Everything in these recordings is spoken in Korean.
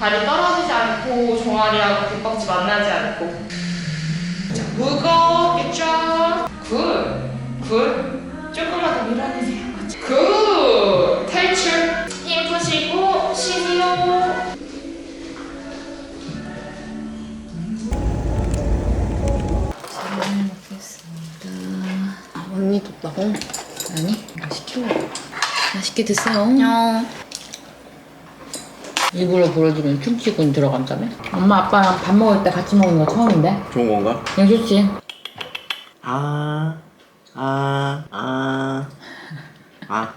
다리 떨어지지 않고 종아리하고 뒷벅지 만나지 않고 자, 무겁게 쫙 굿! 굿! 조금만 더 밀어내세요. 굿! 탈출! 힘 푸시고 쉬세요. 잘 먹겠습니다. 언니 뒀다고? 아니, 나 시키려고. 맛있게 드세요. 안녕. 일부러 보여주면 춤추고 들어간다며? 엄마 아빠랑 밥 먹을 때 같이 먹는 거 처음인데? 좋은 건가? 그냥 좋지. 아, 아, 아, 아.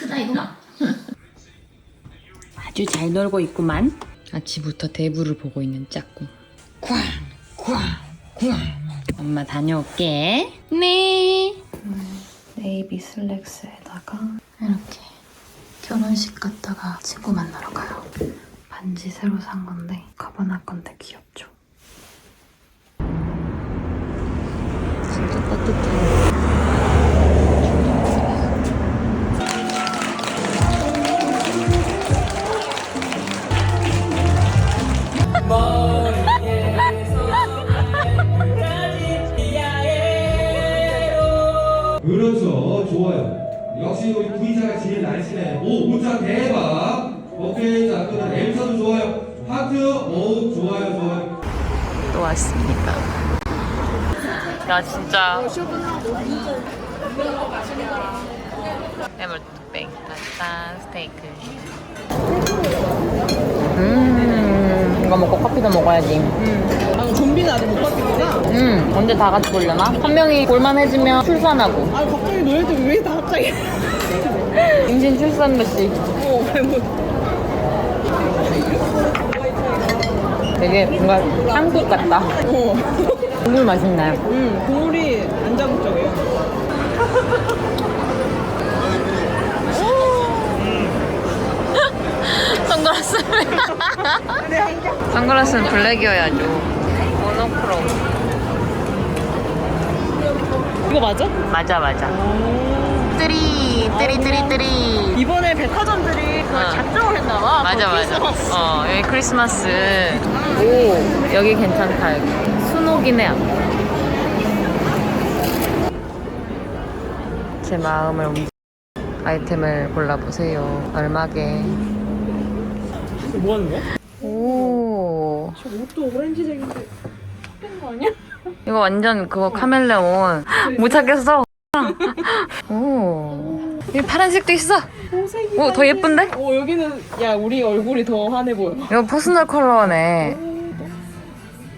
크다 이거만. 아주 잘 놀고 있구만. 아침부터 대부를 보고 있는 짝꿍. 쾅, 쾅, 쾅. 엄마 다녀올게. 네. 네이비 슬랙스에다가 이렇게 결혼식 갔다가 친구 만나러 가요. 반지 새로 산 건데 가바나 건데 나 진짜 해물 뚝배기 짠 스테이크 음, 이거 먹고 커피도 먹어야지. 아, 좀비는 아직 못 바뀌구나. 음, 언제 다 같이 보려나? 한 명이 볼만해지면 출산하고. 아, 갑자기 너희들 왜다 갑자기. 임신 출산 메시. 어, 잘못. 되게 뭔가 한국 같다. 어. 국물 맛있네. 음, 국물이 안 자극적이에요. 선글라스를. 선글라스는 블랙이어야죠. 모노크롬. 이거 맞아? 맞아, 맞아. 뜨리, 뜨리, 뜨리, 뜨리. 이번에 백화점들이 그걸 어. 작정을 했나봐. 맞아 맞아. 어 여기 크리스마스. 오 여기 괜찮다 여기. 순옥이네. 제 마음을 움직. 아이템을 골라보세요. 얼마게. 뭐 하는 거야? 오 저 옷도 오렌지색인데. 뺀거 아니야? 이거 완전 그거 카멜레온. 못 찾겠어. 오. 이 파란색도 있어. 오색이. 오, 더 예쁜데? 오, 여기는, 야, 우리 얼굴이 더 환해 보여. 이거 퍼스널 컬러네.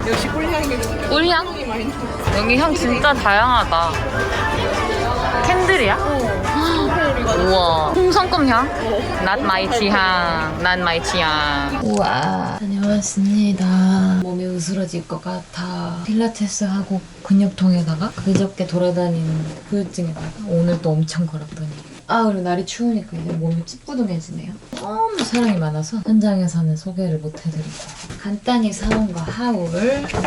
역시 꿀향이 꿀 꿀향? 많이 나. 여기 향 진짜 다양하다. 캔들이야? 우와. 홍성금 향? Not my 취향. Not my 취향. 우와. 다녀왔습니다. 몸이 으스러질 것 같아. 필라테스 하고 근육통에다가 그저께 돌아다니는 후유증에다가 오늘 또 엄청 걸었더니 아 그리고 날이 추우니까 이제 몸이 찌뿌둥해지네요. 너무 사람이 많아서 현장에서는 소개를 못 해드리고 간단히 사온 거 하울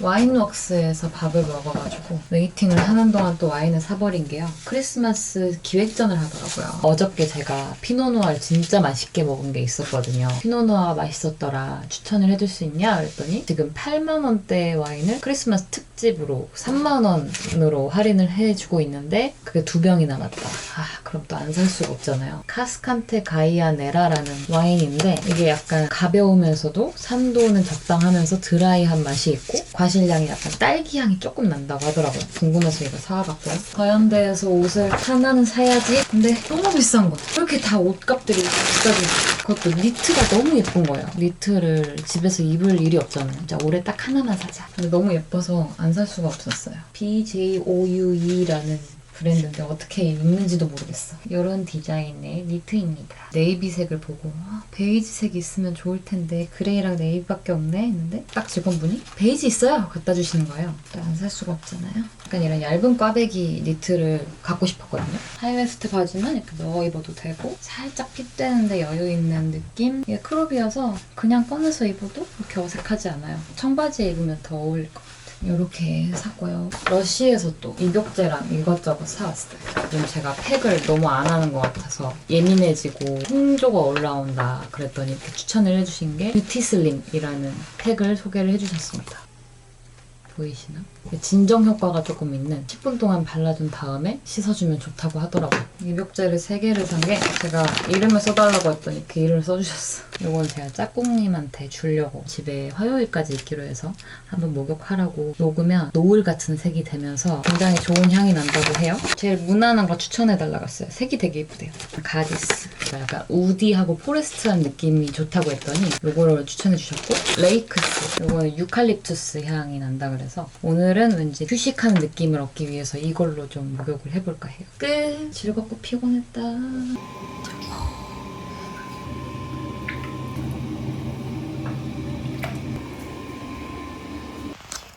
와인웍스에서 밥을 먹어가지고 웨이팅을 하는 동안 또 와인을 사버린 게요. 크리스마스 기획전을 하더라고요. 어저께 제가 피노누아를 진짜 맛있게 먹은 게 있었거든요. 피노누아 맛있었더라 추천을 해줄 수 있냐 그랬더니 지금 8만 원대 와인을 크리스마스 특집으로 3만 원으로 할인을 해주고 있는데 그게 두 병이 남았다. 아 그럼 또 안 살 수가 없잖아요. 카스칸테 가이아 네라라는 와인인데 이게 약간 가벼우면서도 산도는 적당하면서 드라이한 맛이 있고 과실량이 약간 딸기 향이 조금 난다고 하더라고요. 궁금해서 이거 사와봤고요. 더현대에서 옷을 하나는 사야지. 근데 너무 비싼 거야. 이렇게 다 옷값들이 비싸지. 그것도 니트가 너무 예쁜 거예요. 니트를 집에서 입을 일이 없잖아요. 진짜 올해 딱 하나만 사자. 근데 너무 예뻐서 안 살 수가 없었어요. BJOUE라는 브랜드인데 어떻게 입는지도 모르겠어. 이런 디자인의 니트입니다. 네이비색을 보고 아, 베이지색 있으면 좋을 텐데 그레이랑 네이비밖에 없네 했는데 딱 직원분이 베이지 있어요 갖다 주시는 거예요. 또안살 수가 없잖아요. 약간 이런 얇은 꽈배기 니트를 갖고 싶었거든요. 하이웨스트 바지는 이렇게 넣어 입어도 되고 살짝 핏되는데 여유 있는 느낌. 이게 크롭이어서 그냥 꺼내서 입어도 그렇게 어색하지 않아요. 청바지에 입으면 더 어울릴 것 같아요. 이렇게 샀고요. 러쉬에서 또 입욕제랑 이것저것 사왔어요. 요즘 제가 팩을 너무 안 하는 것 같아서 예민해지고 홍조가 올라온다 그랬더니 추천을 해주신 게 뷰티슬림이라는 팩을 소개를 해주셨습니다. 보이시나? 진정 효과가 조금 있는 10분 동안 발라준 다음에 씻어주면 좋다고 하더라고요. 입욕제를 3개를 산 게 제가 이름을 써달라고 했더니 그 이름을 써주셨어. 이건 제가 짝꿍님한테 주려고 집에 화요일까지 있기로 해서 한번 목욕하라고 녹으면 노을 같은 색이 되면서 굉장히 좋은 향이 난다고 해요. 제일 무난한 거 추천해달라고 했어요. 색이 되게 예쁘대요. 가디스. 약간 우디하고 포레스트한 느낌이 좋다고 했더니 이거를 추천해 주셨고 레이크스. 이거는 유칼립투스 향이 난다 그래 서 오늘은 왠지 휴식하는 느낌을 얻기 위해서 이걸로 좀 목욕을 해볼까 해요. 끝! 즐겁고 피곤했다.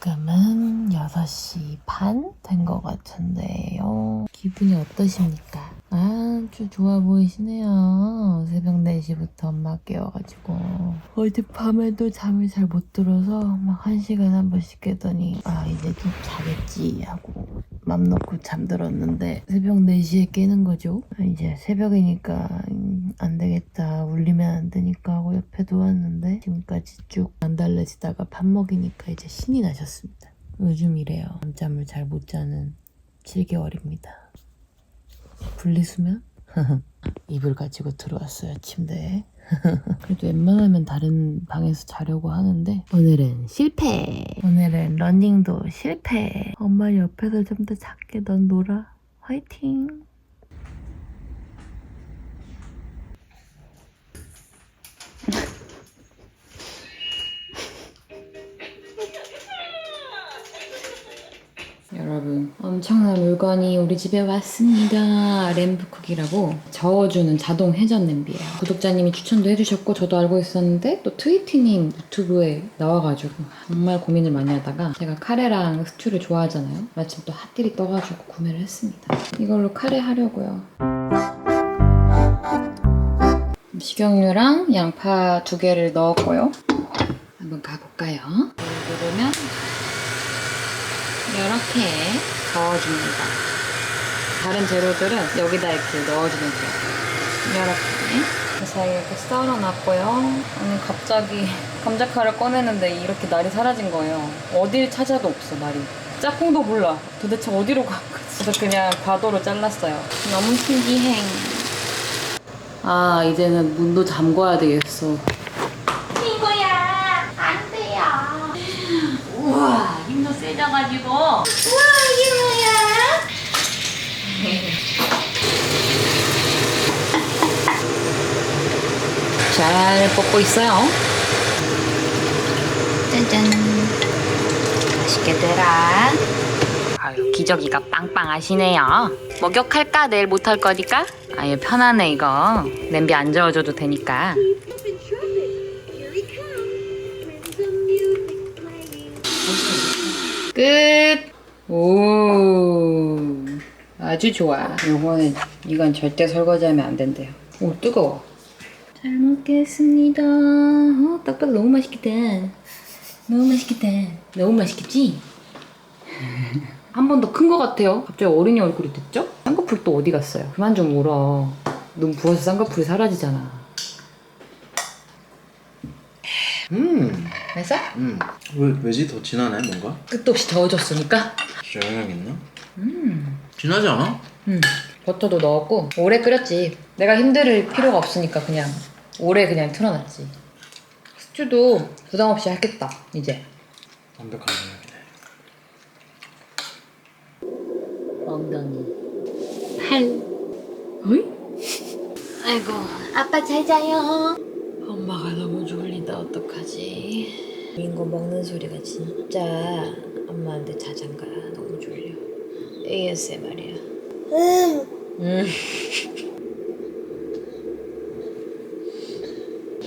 지금은 6시 반 된 것 같은데요. 기분이 어떠십니까? 아주 좋아 보이시네요. 새벽 4시부터 엄마 깨워가지고. 어젯밤에도 잠을 잘 못 들어서 막 1시간 한 번씩 깨더니 아 이제 좀 자겠지 하고 맘 놓고 잠들었는데 새벽 4시에 깨는 거죠. 아, 이제 새벽이니까 음, 안 되겠다. 울리면 안 되니까 하고 옆에 누웠는데 지금까지 쭉 안 달래지다가 밥 먹이니까 이제 신이 나셨습니다. 요즘 이래요. 잠을 잘 못 자는 7개월입니다. 분리수면? 이불 가지고 들어왔어요, 침대에. 그래도 웬만하면 다른 방에서 자려고 하는데 오늘은 실패. 오늘은 러닝도 실패. 엄마 옆에서 좀 더 작게 넌 놀아. 화이팅. 엄청난 물건이 우리 집에 왔습니다. 램프쿡이라고 저어주는 자동 회전 냄비예요. 구독자님이 추천도 해주셨고 저도 알고 있었는데 또 트위티님 유튜브에 나와가지고 정말 고민을 많이 하다가 제가 카레랑 스튜를 좋아하잖아요. 마침 또 핫딜이 떠가지고 구매를 했습니다. 이걸로 카레 하려고요. 식용유랑 양파 두 개를 넣었고요. 한번 가볼까요? 누르면 이렇게 저어줍니다. 다른 재료들은 여기다 이렇게 넣어주면 돼요. 이렇게. 그래서 이렇게 썰어놨고요. 오늘 갑자기 감자칼을 꺼내는데 이렇게 날이 사라진 거예요. 어딜 찾아도 없어, 날이. 짝꿍도 몰라. 도대체 어디로 간 거지? 그래서 그냥 과도로 잘랐어요. 너무 신기해. 아, 이제는 문도 잠궈야 되겠어. 이거야! 안 돼요! 우와, 힘도 세져가지고. 우와? 잘 볶고 있어요. 짠짠. 맛있게 되라. 아유, 기저귀가 빵빵하시네요. 목욕할까? 내일 못할 거니까? 아유, 편하네, 이거. 냄비 안 저어줘도 되니까. 끝. 오. 아주 좋아. 요거는 이건 절대 설거지하면 안 된대요. 오 뜨거워. 잘 먹겠습니다. 어, 딱 봐도 너무 맛있겠다. 너무 맛있겠다. 너무 맛있겠지? 한 번 더 큰 것 같아요. 갑자기 어린이 얼굴이 됐죠? 쌍꺼풀 또 어디 갔어요? 그만 좀 울어. 눈 부어서 쌍꺼풀이 사라지잖아. 음, 맛있어? 음. 왜, 왜지? 더 진하네, 뭔가? 끝도 없이 저어줬으니까. 진짜 영향 있나? 음. 진하지 않아? 음. 버터도 넣었고 오래 끓였지. 내가 힘들 필요가 없으니까 그냥 오래 그냥 틀어놨지. 스튜도 부담 없이 하겠다 이제. 완벽한. 엉덩이. 팔. 어이? 아이고 아빠 잘 자요. 엄마가 너무 졸리다 어떡하지? 민고 먹는 소리가 진짜 엄마한테 자장가. ASMR이야. 음.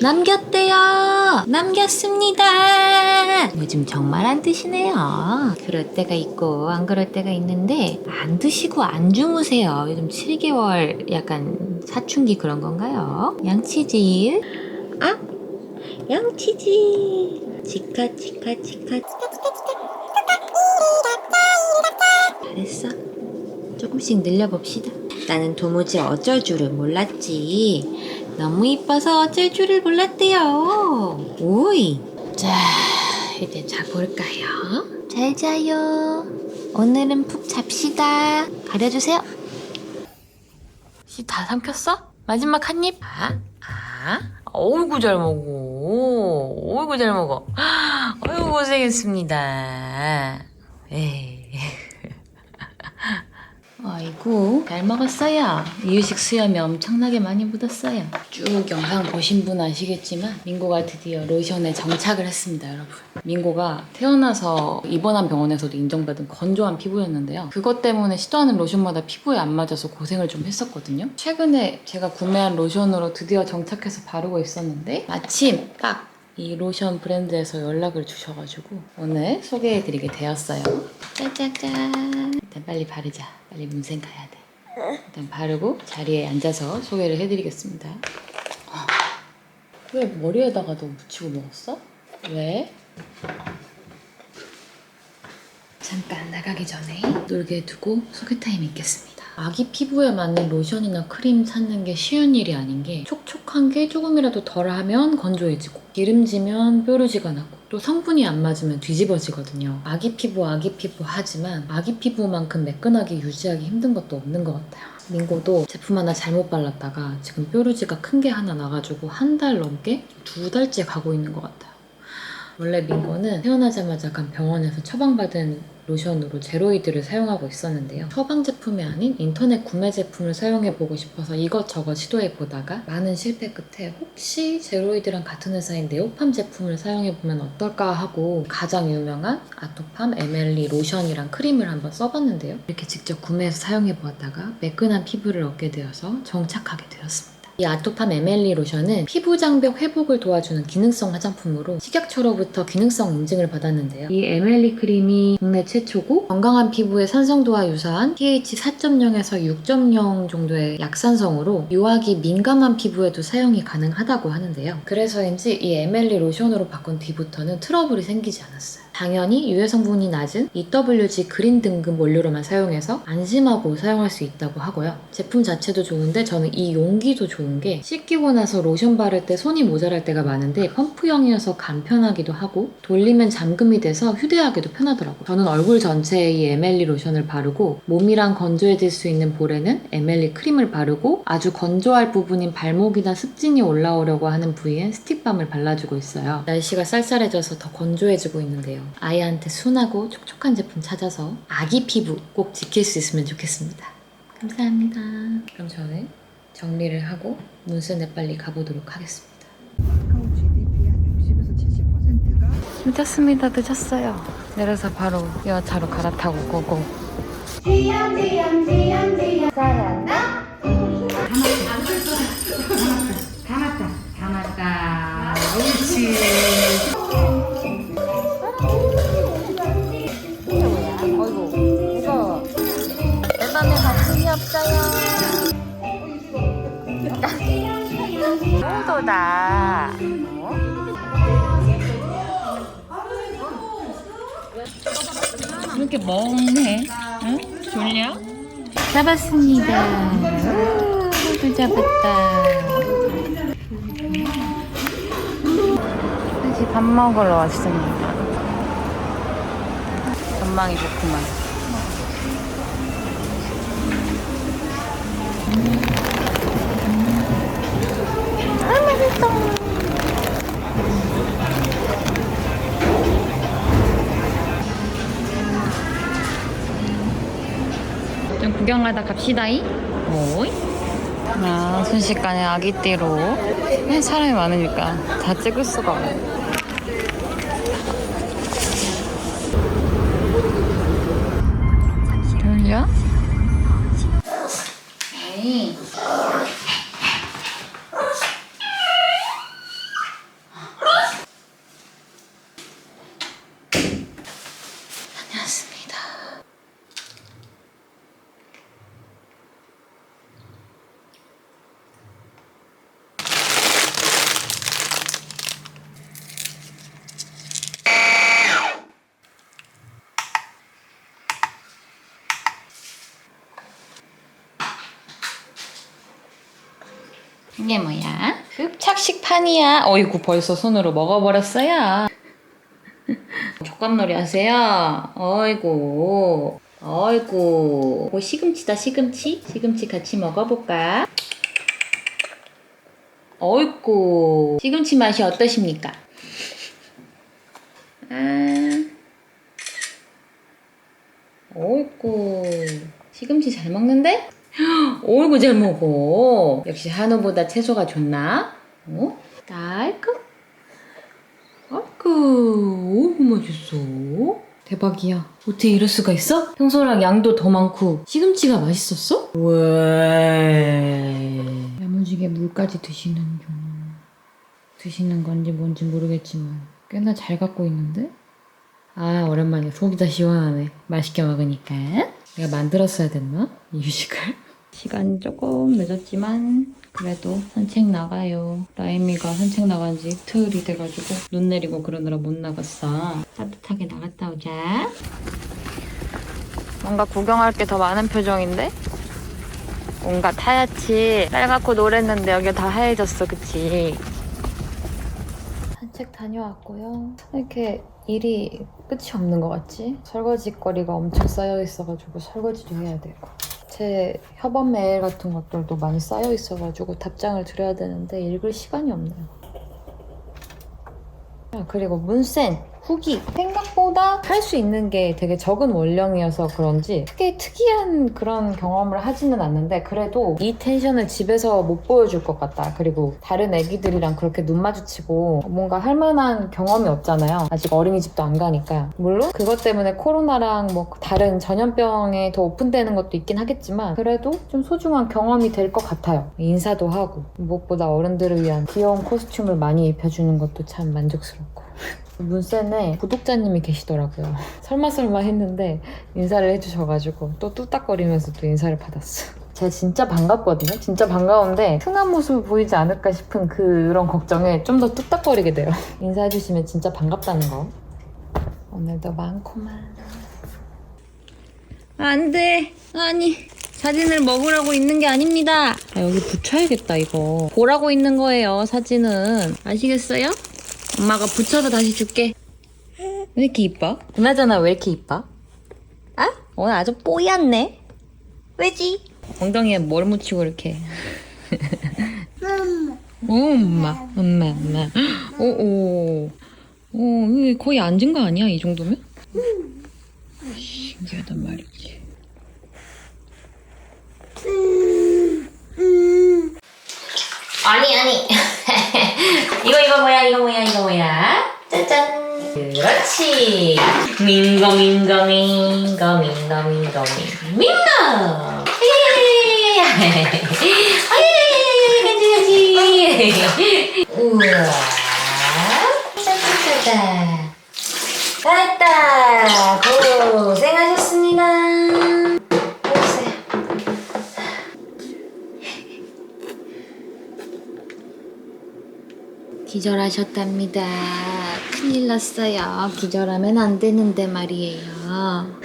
남겼대요. 남겼습니다. 요즘 정말 안 드시네요. 그럴 때가 있고 안 그럴 때가 있는데 안 드시고 안 주무세요. 요즘 7개월 약간 사춘기 그런 건가요? 양치질. 아? 양치질. 치카 치카 치카 치카 치카 치카 잘했어. 조금씩 늘려봅시다. 나는 도무지 어쩔 줄을 몰랐지. 너무 이뻐서 어쩔 줄을 몰랐대요. 오이. 자, 이제 자볼까요? 잘 자요. 오늘은 푹 잡시다. 가려주세요. 씨 다 삼켰어? 마지막 한 입? 아? 아? 어이구 잘 먹어. 어이구 잘 먹어. 어이구 고생했습니다. 에이. 아이고 잘 먹었어요. 이유식 수염이 엄청나게 많이 묻었어요. 쭉 영상 보신 분 아시겠지만 민고가 드디어 로션에 정착을 했습니다, 여러분. 민고가 태어나서 입원한 병원에서도 인정받은 건조한 피부였는데요. 그것 때문에 시도하는 로션마다 피부에 안 맞아서 고생을 좀 했었거든요. 최근에 제가 구매한 로션으로 드디어 정착해서 바르고 있었는데 마침 딱 이 로션 브랜드에서 연락을 주셔가지고 오늘 소개해드리게 되었어요. 짜자잔. 일단 빨리 바르자. 빨리 문생 가야 돼. 일단 바르고 자리에 앉아서 소개를 해드리겠습니다. 아, 왜 머리에다가도 묻히고 먹었어? 왜? 잠깐 나가기 전에 놀게 두고 소개 타임 있겠습니다. 아기 피부에 맞는 로션이나 크림 찾는 게 쉬운 일이 아닌 게 촉촉한 게 조금이라도 덜하면 건조해지고 기름지면 뾰루지가 나고 또 성분이 안 맞으면 뒤집어지거든요. 아기 피부 아기 피부 하지만 아기 피부만큼 매끈하게 유지하기 힘든 것도 없는 것 같아요. 민고도 제품 하나 잘못 발랐다가 지금 뾰루지가 큰 게 하나 나가지고 한 달 넘게 두 달째 가고 있는 것 같아요. 원래 민고는 태어나자마자 간 병원에서 처방받은 로션으로 제로이드를 사용하고 있었는데요. 처방 제품이 아닌 인터넷 구매 제품을 사용해보고 싶어서 이것저것 시도해보다가 많은 실패 끝에 혹시 제로이드랑 같은 회사인 네오팜 제품을 사용해보면 어떨까 하고 가장 유명한 아토팜 에멜리 로션이랑 크림을 한번 써봤는데요. 이렇게 직접 구매해서 사용해보았다가 매끈한 피부를 얻게 되어서 정착하게 되었습니다. 이 아토팜 에멜리 로션은 피부 장벽 회복을 도와주는 기능성 화장품으로 식약처로부터 기능성 인증을 받았는데요. 이 에멜리 크림이 국내 최초고 건강한 피부의 산성도와 유사한 pH 4.0에서 6.0 정도의 약산성으로 유하기 민감한 피부에도 사용이 가능하다고 하는데요. 그래서인지 이 에멜리 로션으로 바꾼 뒤부터는 트러블이 생기지 않았어요. 당연히 유해 성분이 낮은 EWG 그린 등급 원료로만 사용해서 안심하고 사용할 수 있다고 하고요. 제품 자체도 좋은데 저는 이 용기도 좋은 게 씻기고 나서 로션 바를 때 손이 모자랄 때가 많은데 펌프형이어서 간편하기도 하고 돌리면 잠금이 돼서 휴대하기도 편하더라고요. 저는 얼굴 전체에 이 에멜리 로션을 바르고 몸이랑 건조해질 수 있는 볼에는 에멜리 크림을 바르고 아주 건조할 부분인 발목이나 습진이 올라오려고 하는 부위엔 스틱밤을 발라주고 있어요. 날씨가 쌀쌀해져서 더 건조해지고 있는데요. 아이한테 순하고 촉촉한 제품 찾아서 아기 피부 꼭 지킬 수 있으면 좋겠습니다. 감사합니다. 그럼 저는 정리를 하고 문순에 빨리 가보도록 하겠습니다. 늦었습니다. 늦었어요. 내려서 바로 여차로 갈아타고 고고. 내 홍도다. 이렇게 멍해? 응? 졸려? 잡았습니다. 호두 잡았다. 다시 밥 먹으러 왔습니다. 전망이 좋구만. 좀 구경하다 갑시다이. 오이. 아, 순식간에 아기 띠로. 그냥 사람이 많으니까 다 찍을 수가 없네. 이게 뭐야? 흡착식판이야. 어이구 벌써 손으로 먹어버렸어요. 족감놀이 하세요. 어이구. 어이구. 뭐 시금치다 시금치? 시금치 같이 먹어볼까? 어이구. 시금치 맛이 어떠십니까? 아. 어이구. 시금치 잘 먹는데? 어이구 잘 먹어. 역시 한우보다 채소가 좋나? 어? 딸끔? 아이고, 어이구 맛있어. 대박이야. 어떻게 이럴 수가 있어? 평소랑 양도 더 많고 시금치가 맛있었어? 왜? 야무지게 물까지 드시는군. 드시는 건지 뭔지 모르겠지만 꽤나 잘 갖고 있는데? 아 오랜만에 속이 다 시원하네. 맛있게 먹으니까. 내가 만들었어야 됐나? 이 유식을? 시간 조금 늦었지만 그래도 산책 나가요. 라임이가 산책 나간 지 이틀이 돼가지고 눈 내리고 그러느라 못 나갔어. 따뜻하게 나갔다 오자. 뭔가 구경할 게 더 많은 표정인데? 뭔가 타야치 빨갛고 노랬는데 여기 다 하얘졌어 그치? 산책 다녀왔고요. 이렇게 일이 끝이 없는 것 같지? 설거지 거리가 엄청 쌓여 있어가지고 설거지도 해야 되고 제 협업 메일 같은 것들도 많이 쌓여 있어가지고 답장을 드려야 되는데 읽을 시간이 없네요. 아, 그리고 문센 후기 생각보다 할 수 있는 게 되게 적은 원령이어서 그런지 크게 특이한 그런 경험을 하지는 않는데 그래도 이 텐션을 집에서 못 보여줄 것 같다. 그리고 다른 애기들이랑 그렇게 눈 마주치고 뭔가 할 만한 경험이 없잖아요. 아직 어린이집도 안 가니까. 물론 그것 때문에 코로나랑 뭐 다른 전염병에 더 오픈되는 것도 있긴 하겠지만 그래도 좀 소중한 경험이 될 것 같아요. 인사도 하고 무엇보다 어른들을 위한 귀여운 코스튬을 많이 입혀주는 것도 참 만족스럽고 문센에 구독자님이 계시더라고요. 설마 설마 했는데 인사를 해주셔가지고 또 뚝딱거리면서 또 인사를 받았어. 제가 진짜 반갑거든요. 진짜 반가운데 흔한 모습을 보이지 않을까 싶은 그런 걱정에 좀 더 뚝딱거리게 돼요. 인사해주시면 진짜 반갑다는 거. 오늘도 많구만. 안 돼. 아니. 사진을 먹으라고 있는 게 아닙니다. 아, 여기 붙여야겠다, 이거. 보라고 있는 거예요, 사진은. 아시겠어요? 엄마가 붙여서 다시 줄게. 왜 이렇게 이뻐? 그나저나 왜 이렇게 이뻐? 아? 오늘 아주 뽀얗네. 왜지? 엉덩이에 뭘 묻히고 이렇게. 엄마. 엄마, 엄마. 오 오. 오, 이거 거의 앉은 거 아니야? 이 정도면? 신기하단 말이지. 아니 아니 이거 이거 뭐야 이거 뭐야 이거 뭐야? 짜잔. 그렇지. 민거 민거 민거 민거 민거 민거 간지간지 우와. 짜잔 왔다 고생하셨습니다. 기절하셨답니다. 큰일 났어요. 기절하면 안 되는데 말이에요.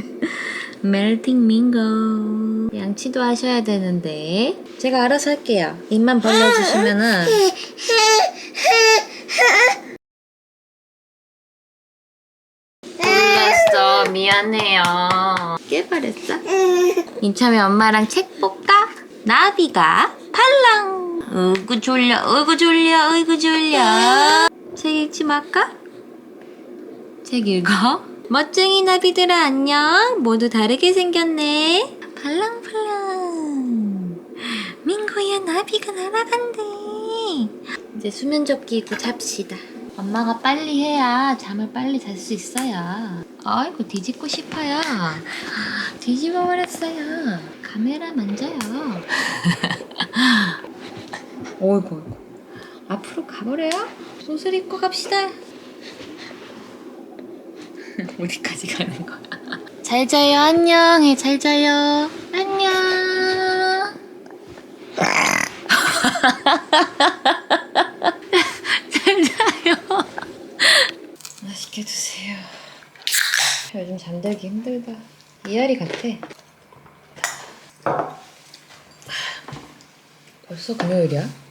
멜팅 밍고. 양치도 하셔야 되는데. 제가 알아서 할게요. 입만 벌려주시면은. 몰랐어. 미안해요. 깨버렸어? 이참에 엄마랑 책 볼까? 나비가 팔랑. 어이구 졸려, 어이구 졸려, 어이구 졸려. 책 읽지 말까? 책 읽어? 멋쟁이 나비들아 안녕. 모두 다르게 생겼네. 팔랑팔랑. 민구야 나비가 날아간대. 이제 수면 접기 입고 잡시다. 엄마가 빨리 해야 잠을 빨리 잘 수 있어요. 아이고 뒤집고 싶어요. 뒤집어 버렸어요. 카메라 만져요. 어이구, 어이구. 앞으로 가버려요? 옷을 입고 갑시다. 어디까지 가는 거야? 잘 자요, 안녕. 해, 잘 자요. 안녕. 잘 자요. 맛있게 드세요. 요즘 잠들기 힘들다. 이하리 같아. 벌써 금요일이야?